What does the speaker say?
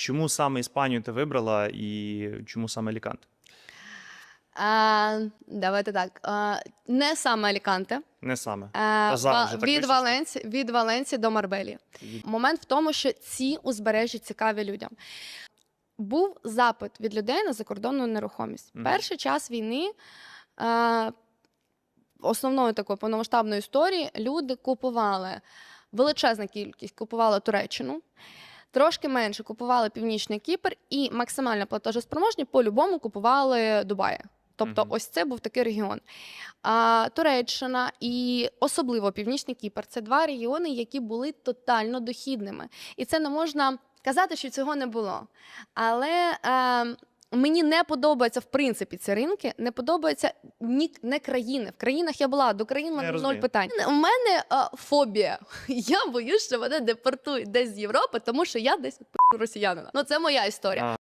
чому саме Іспанію ти вибрала і чому саме Аліканте? А, давайте так. А, не саме Аліканте. Не саме. А, зараз вже так від, вийшло. Валенці, від Валенції до Марбелі. Момент в тому, що ці узбережжя цікаві людям. Був запит від людей на закордонну нерухомість. Мгм. Перший час війни. Е, Основною такою повномасштабною історії люди купували величезна кількість купували Туреччину, трошки менше купували Північний Кіпр і максимально платежоспроможні по-любому купували Дубаї. Тобто, Мгм. ось це був такий регіон. А, Туреччина і особливо Північний Кіпр це два регіони, які були тотально дохідними. І це не можна казати, що цього не було. Але е, мені не подобаються в принципі ці ринки, не подобаються ні не країни. В країнах я була до країн мене ноль питань. У мене а, фобія. Я боюсь, що мене депортують десь з Європи, тому що я десь росіянина. Ну це моя історія. А.